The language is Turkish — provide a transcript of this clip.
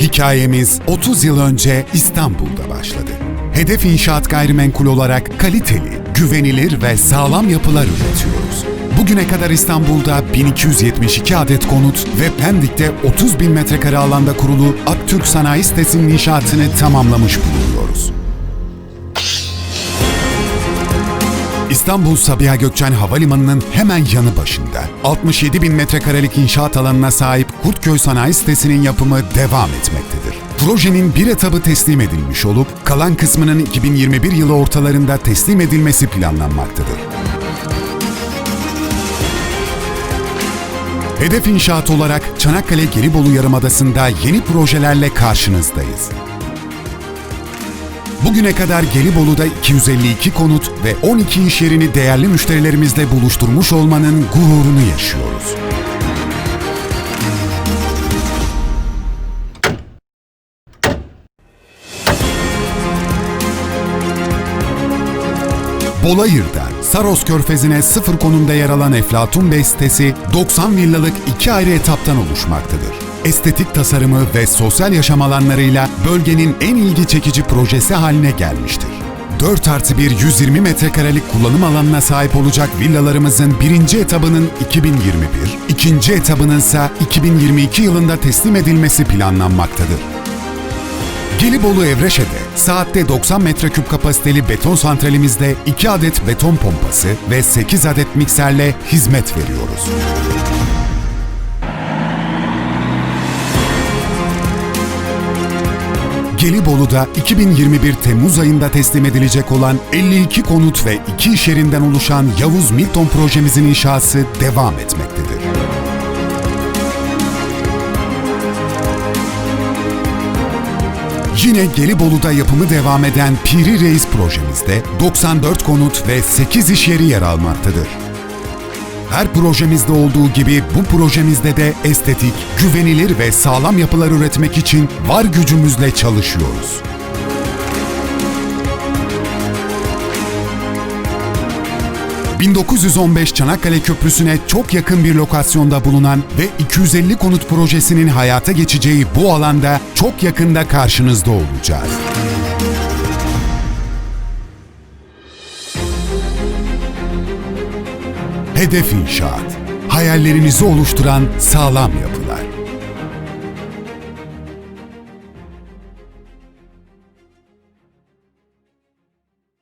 Hikayemiz 30 yıl önce İstanbul'da başladı. Hedef İnşaat Gayrimenkul olarak kaliteli, güvenilir ve sağlam yapılar üretiyoruz. Bugüne kadar İstanbul'da 1272 adet konut ve Pendik'te 30 bin metrekare alanda kurulu Aktürk Sanayi Sitesi'nin inşaatını tamamlamış bulunuyoruz. İstanbul Sabiha Gökçen Havalimanı'nın hemen yanı başında 67 bin metrekarelik inşaat alanına sahip Kurtköy Sanayi Sitesi'nin yapımı devam etmektedir. Projenin bir etabı teslim edilmiş olup kalan kısmının 2021 yılı ortalarında teslim edilmesi planlanmaktadır. Hedef İnşaat olarak Çanakkale Gelibolu Yarımadası'nda yeni projelerle karşınızdayız. Bugüne kadar Gelibolu'da 252 konut ve 12 iş yerini değerli müşterilerimizle buluşturmuş olmanın gururunu yaşıyoruz. Bolayır'dan Saros Körfezi'ne sıfır konumda yer alan Eflatun Bey sitesi 90 villalık iki ayrı etaptan oluşmaktadır. Estetik tasarımı ve sosyal yaşam alanlarıyla bölgenin en ilgi çekici projesi haline gelmiştir. 4 artı 1 120 metrekarelik kullanım alanına sahip olacak villalarımızın birinci etabının 2021, ikinci etabının ise 2022 yılında teslim edilmesi planlanmaktadır. Gelibolu Evreşe'de saatte 90 metreküp kapasiteli beton santralimizde 2 adet beton pompası ve 8 adet mikserle hizmet veriyoruz. Gelibolu'da 2021 Temmuz ayında teslim edilecek olan 52 konut ve 2 iş yerinden oluşan Yavuz Milton projemizin inşası devam etmektedir. Yine Gelibolu'da yapımı devam eden Piri Reis projemizde 94 konut ve 8 iş yeri yer almaktadır. Her projemizde olduğu gibi bu projemizde de estetik, güvenilir ve sağlam yapılar üretmek için var gücümüzle çalışıyoruz. ...1915 Çanakkale Köprüsü'ne çok yakın bir lokasyonda bulunan ve 250 konut projesinin hayata geçeceği bu alanda çok yakında karşınızda olacağız. Hedef İnşaat. Hayallerinizi oluşturan sağlam yapı.